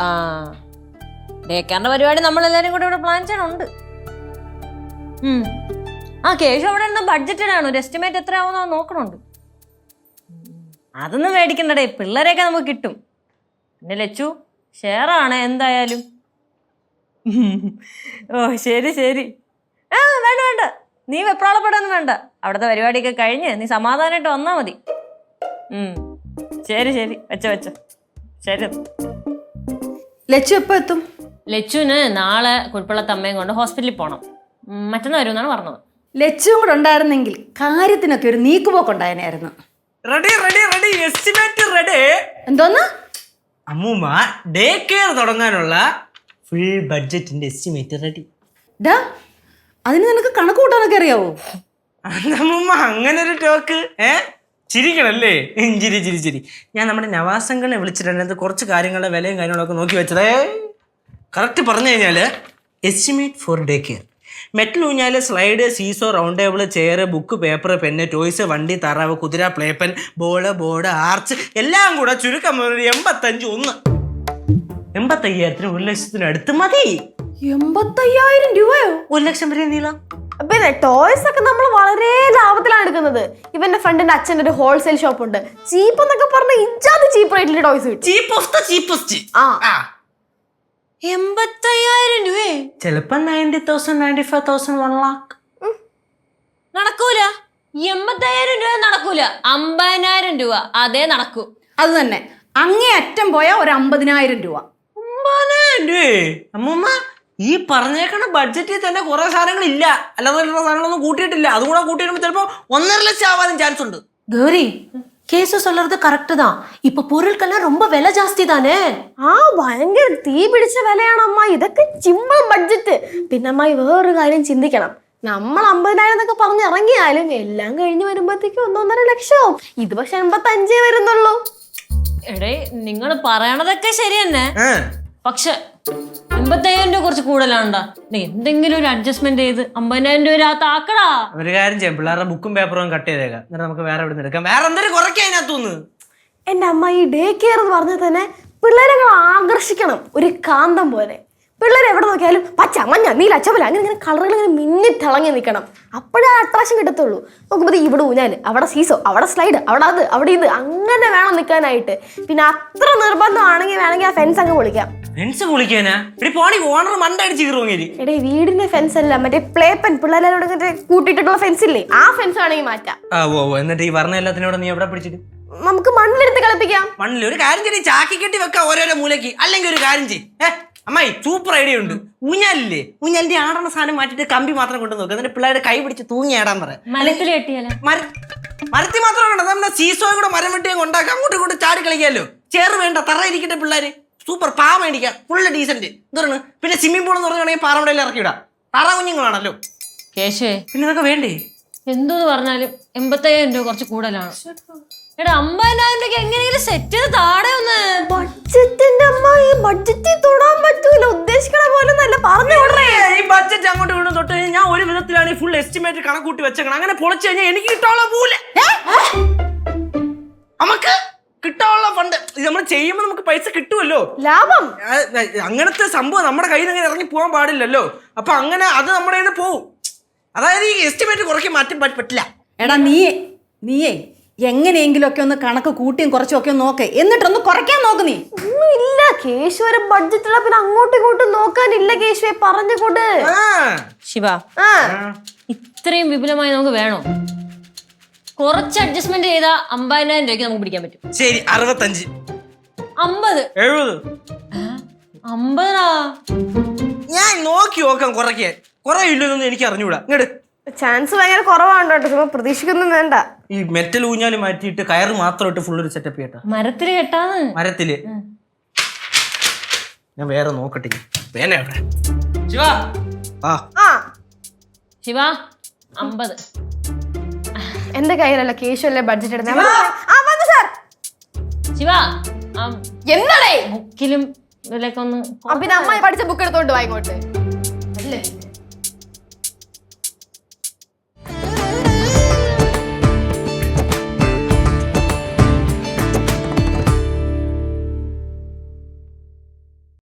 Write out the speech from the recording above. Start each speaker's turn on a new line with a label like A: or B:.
A: ആ. ഡേക്കാറിന്റെ പരിപാടി നമ്മളെല്ലാരും കൂടെ ഇവിടെ പ്ലാൻ ചെയ്യണുണ്ട്. ആ കേശു അവിടെ ബഡ്ജറ്റഡ് ആണ്. ഒരു എസ്റ്റിമേറ്റ് എത്ര ആവുന്ന നോക്കണുണ്ട്. അതൊന്നും മേടിക്കണ്ടടേ. പിള്ളേരെയൊക്കെ നമുക്ക് കിട്ടും. പിന്നെ ലച്ചു ഷെയറാണ് എന്തായാലും. ഓ ശരി ശരി. ആ വേണ്ട വേണ്ട. നീ വെപ്രാളപ്പെടൊന്നും വേണ്ട. അവിടുത്തെ പരിപാടിയൊക്കെ കഴിഞ്ഞ് നീ സമാധാനമായിട്ട് വന്നാ മതി. ഉം. ശരി ശരി. വെച്ച വെച്ച. ശരി.
B: ലച്ചു എപ്പോ എത്തും?
A: ലച്ചുവിന് നാളെ കുഴപ്പമുള്ള അമ്മയും കൊണ്ട് ഹോസ്പിറ്റലിൽ പോകണം മറ്റന്നാൾ വരുമെന്നാണ് പറഞ്ഞത്.
B: ലച്ചുവും കൂടെ ഉണ്ടായിരുന്നെങ്കിൽ കാര്യത്തിനൊക്കെ ഒരു നീക്കുപോക്കുണ്ടായനായിരുന്നു
C: ready ready ready estimate ready
B: എന്തോന്ന്?
C: അമ്മൂമ്മ ഡേ കെയർ തുടങ്ങാനുള്ള ഫുൾ ബഡ്ജറ്റിന്റെ എസ്റ്റിമേറ്റ് റെഡി
B: ഡാ അതിന് നിനക്ക് കണക്ക് കൂട്ടാനൊക്കെ അറിയാവോ?
C: അമ്മൂമ്മ അങ്ങനെ ഒരു ടോക്ക് ഏ? ചിരിക്കണല്ലേ? ചിരി ചിരി ചിരി. ഞാൻ നമ്മുടെ നവാസങ്ങളെ വിളിച്ചിട്ടുണ്ട്. കുറച്ച് കാര്യങ്ങളുടെ വിലയും കാര്യങ്ങളൊക്കെ നോക്കി വെച്ചതേ. കറക്റ്റ് പറഞ്ഞു കഴിഞ്ഞാൽ estimate for day care metal ഊഞ്ഞാൽ slide seesaw round table chair book paper pen toys വണ്ടി താറാവ് കുതിര പ്ലേപ്പൻ ബോൾ ബോർഡ് ആർച്ച് എല്ലാം കൂടെ ചുരുക്കം ഒരു എൺപത്തഞ്ച് ഒന്ന്. എൺപത്തയ്യായിരത്തിന് ഒരു ലക്ഷത്തിന് അടുത്ത് മതി.
B: എൺപത്തയ്യായിരം രൂപയോ?
C: ഒരു ലക്ഷം വരെ നീള.
D: പിന്നെ ടോയ്സ് ഒക്കെ നമ്മൾ വളരെ ലാഭത്തിലാണ് എടുക്കുന്നത്. ഇവന്റെ ഫ്രണ്ടിന്റെ അച്ഛന്റെ ഒരു ഹോൾസെയിൽ ഷോപ്പ് ഉണ്ട്. ചീപ്പ് എന്നൊക്കെ പറഞ്ഞ ഇജാത് ചീപ്പ് റേറ്റിൽ ടോയ്സ് കിട്ടും.
C: ചീപ്പ് ഓഫ് ദ ചീപ്പസ്റ്റ്
D: ആ.
A: എൺപത്തയ്യായിരം രൂപേ?
C: ചിലപ്പോ ninety thousand ninety five thousand one lakh
A: നടക്കൂല. എൺപത്തയ്യായിരം രൂപ നടക്കൂല. അമ്പതിനായിരം രൂപ. അതേ നടക്കൂ.
B: അത് തന്നെ. അങ്ങേ അറ്റം പോയ ഒരു അമ്പതിനായിരം രൂപ?
C: അമ്മൂമ്മ ഈ പറഞ്ഞേക്കണ ബഡ്ജറ്റിൽ തന്നെ കുറെ സാധനങ്ങൾ ഇല്ല അല്ലാതെ ഉള്ള സാധനങ്ങളൊന്നും കൂട്ടിയിട്ടില്ല അതും കൂടെ കൂട്ടിയിടുമ്പോൾ ചിലപ്പോ ഒന്നര ലക്ഷം ആവാനും ചാൻസ് ഉണ്ട്
E: கௌரி கேசு சொல்றது கரெக்ட் தான் இப்ப பொருட்கள்லாம் ரொம்ப விலை ஜாஸ்தி தானே
D: ആ ഭയങ്കര തീ പിടിച്ച വിലയാണ് അമ്മ ഇതൊക്കെ സിമ്പിൾ ബഡ്ജറ്റ് പിന്നെ അമ്മായി വേറൊരു കാര്യം ചിന്തിക്കണം നമ്മൾ അമ്പതിനായിരം എന്നൊക്കെ പറഞ്ഞ് ഇറങ്ങിയാലും എല്ലാം കഴിഞ്ഞ് വരുമ്പോഴത്തേക്കും ഒന്നൊന്നര ലക്ഷവും ഇത് പക്ഷെ എൺപത്തി അഞ്ചേ വരുന്നുള്ളൂ
A: എടേ നിങ്ങൾ പറയണതൊക്കെ ശരി തന്നെ
C: ഏ,
A: പക്ഷെ എൺപത്തയ്യായിരം രൂപ കുറച്ച് കൂടുതലാണ്ടാ. എന്തെങ്കിലും ഒരു അഡ്ജസ്റ്റ്മെന്റ് ചെയ്ത് അമ്പതിനായിരം രൂപ അകത്ത് ആക്കടാ.
C: ഒരു കാര്യം ചെയ്യാം പിള്ളേരുടെ ബുക്കും പേപ്പറും കട്ട് ചെയ്തേക്കാം. എന്നിട്ട് നമുക്ക് വേറെ എവിടെ നിന്ന് എടുക്കാം. വേറെ എന്തൊരു കുറയ്ക്കാം അതിനകത്തുനിന്ന്
D: എന്റെ അമ്മ ഈ ഡേ കെയർ എന്ന് പറഞ്ഞാൽ തന്നെ പിള്ളേരെ ആകർഷിക്കണം. ഒരു കാന്തം പോലെ. പിള്ളേർ എവിടെ നോക്കിയാലും പച്ച മഞ്ഞ നീല ചവല അങ്ങനെ ഇങ്ങനെ കളറുകൾ ഇങ്ങനെ മിന്നി തിളങ്ങി നിൽക്കണം. അപ്പോഴേ അട്രാക്ഷൻ കിട്ടത്തുള്ളൂ. നോക്കുമ്പോൾ ഇവിടെ ഊഞ്ഞാൽ അവിടെ സീസോ അവിടെ സ്ലൈഡ് അവിടെ അത് അവിടെ ഇത് അങ്ങനെ വേണം നിൽക്കാനായിട്ട്. പിന്നെ അത്ര നിർബന്ധമാണെങ്കിൽ വേണമെങ്കിൽ ആ ഫെൻസ് അങ്ങ് പൊളിക്കാം.
C: ഫ്രണ്ട്സ് വിളിക്കാനാ ഇവിടെ പോണി ഓണർ മണ്ടടിച്ച് കീറുവങ്ങേരി
D: എടേ വീടിന്റെ ഫെൻസ് അല്ല മറ്റേ പ്ലേ പെൻ പിള്ളേരോട് ഇങ്ങനെ കൂട്ടിയിട്ടുള്ള ഫെൻസ് ഇല്ലേ? ആ ഫെൻസ് ആണെങ്കിൽ മാറ്റാം.
C: ആ ഓ ഓ, എന്നിട്ട് ഈ പറഞ്ഞ എല്ലാത്തിനോട് നീ എവിടെ പിടിച്ചിട്ട്?
D: നമുക്ക് മണ്ണിലെടുത്ത് കളിപ്പിക്കാം.
C: മണ്ണിൽ ഒരു കാര്യം ചെയ്യ് ചാക്കി കെട്ടി വെക്കാം ഓരോരോ മൂലക്ക് അല്ലെങ്കിൽ ഒരു കാര്യം ചെയ്യ്. ഏ അമ്മായി സൂപ്പർ ഐഡിയ ഉണ്ട്. ഊഞ്ഞാലില്ലേ? ഊഞ്ഞാലിന്റെ ആടണ സാധനം മാറ്റിട്ട് കമ്പി മാത്രം കൊണ്ടു നോക്കുക എന്നിട്ട് പിള്ളേരെ കൈ പിടിച്ച് തൂങ്ങി ആടാൻ പറ.
A: മലത്തിൽ കെട്ടിയാലേ
C: മര മരത്തി മാത്രം വേണ്ട നമ്മുടെ സീസോയും കൂടെ മരം വെട്ടിയും കൊണ്ടാക്കാം അങ്ങോട്ട് അങ്ങോട്ടും ഇങ്ങോട്ടും ചാടി കളിക്കാമല്ലോ ചേറ് വേണ്ട തറ ഇരിക്കട്ടെ പിള്ളേര്. സൂപ്പർ പാ മേടിക്കാം ഫുള്ള് ഡീസന്റ് എന്താണ് പിന്നെ സ്വിമ്മിംഗ് പൂൾ എന്ന് പറഞ്ഞാണെങ്കിൽ പാറമടയിൽ ഇറക്കി വിടാം. തറ കുഞ്ഞുങ്ങളാണല്ലോ.
A: കേശേ
C: പിന്നെ ഇതൊക്കെ വേണ്ടേ?
A: എന്തോന്ന് പറഞ്ഞാലും എൺപത്തയ്യായിരം രൂപ കുറച്ച് കൂടുതലാണ്. എടാ അമ്പതിനായിരം രൂപ എങ്ങനെയെങ്കിലും സെറ്റ് ചെയ്ത് താടെ ഒന്ന്.
D: ബഡ്ജറ്റിന്റെ അമ്മ ഈ ബഡ്ജറ്റിൽ തൊടാൻ പറ്റൂല. ഉദ്ദേശിക്കണ പോലെ നല്ല പറഞ്ഞു
C: ഈ ബഡ്ജറ്റ് അങ്ങോട്ട് വീണ് തൊട്ട് കഴിഞ്ഞാൽ ഞാൻ ഒരു വിധത്തിലാണ് ഈ ഫുൾ എസ്റ്റിമേറ്റ് കണക്കൂട്ടി വെച്ചേക്കണം. അങ്ങനെ പൊളിച്ചു കഴിഞ്ഞാൽ എനിക്ക് കിട്ടാനുള്ള പോലെ നമുക്ക്? ചെയ്യുമ്പോൾ നമുക്ക് പൈസ കിട്ടുമല്ലോ
D: ലാഭം.
C: അങ്ങനത്തെ സംഭവം നമ്മുടെ കയ്യിൽ നിന്ന് ഇറങ്ങി പോകാൻ പാടില്ലല്ലോ. അപ്പൊ അങ്ങനെ അത് നമ്മുടെ കയ്യിൽ പോവും. അതായത് ഈ എസ്റ്റിമേറ്റ് കുറയ്ക്കാൻ മാറ്റാൻ പറ്റില്ല.
B: എടാ നീയേ നീയേ എങ്ങനെയെങ്കിലും ഒക്കെ ഒന്ന് കണക്ക് കൂട്ടിയും കുറച്ചും ഒക്കെ ഒന്ന് നോക്ക്. എന്നിട്ടൊന്ന് കുറയ്ക്കാൻ നോക്ക് നീ.
D: ഒന്നുമില്ല. ഇല്ല കേശുവരെ ബഡ്ജറ്റുള്ള പിന്നെ അങ്ങോട്ടും ഇങ്ങോട്ടും നോക്കാനില്ല കേശുവെ. പറഞ്ഞുകൊണ്ട്
A: ശിവ ഇത്രയും വിപുലമായി നമുക്ക് വേണോ? കുറച്ച് അഡ്ജസ്റ്റ്മെന്റ് ചെയ്താൽ അമ്പതിനായിരം രൂപയ്ക്ക് നമുക്ക് പിടിക്കാൻ പറ്റും.
C: ശരി അറുപത്തഞ്ച്.
A: അമ്പത്.
C: എഴുപത്.
A: അമ്പതാ?
C: ഞാൻ നോക്കി നോക്കാം കുറയ്ക്കാൻ. കുറയില്ലെന്നൊന്നും എനിക്ക് അറിഞ്ഞൂടാ. ഇങ്ങട്.
D: ചാൻസ് ഭയങ്കര കുറവാണ് കേട്ടോ. ചുമ്മാ പ്രതീക്ഷിക്കൊന്നും വേണ്ട.
C: ഈ മെറ്റൽ ഊഞ്ഞാൽ മാറ്റിയിട്ട് കയറ് മാത്രം ഇട്ട് ഫുൾ ഒരു സെറ്റപ്പ് ചെയ്യട്ടാ.
A: മരത്തിൽ കെട്ടാന്ന്.
C: മരത്തിൽ. ഞാൻ വേറെ നോക്കട്ടെ വേന എവിടെ? ശിവ. ആ.
D: ആ.
A: ശിവ അമ്പത്.
D: എന്റെ കയ്യിലല്ല കേശുവല്ലേ ബഡ്ജറ്റ് എടുത്ത
A: ശിവ. ആ
D: എന്താടേ
A: ബുക്കിലും ഇതിലൊക്കെ ഒന്ന്
D: പിന്നെ അമ്മ പഠിച്ച ബുക്ക് എടുത്തോണ്ട് വായിക്കോട്ടെ അല്ലേ?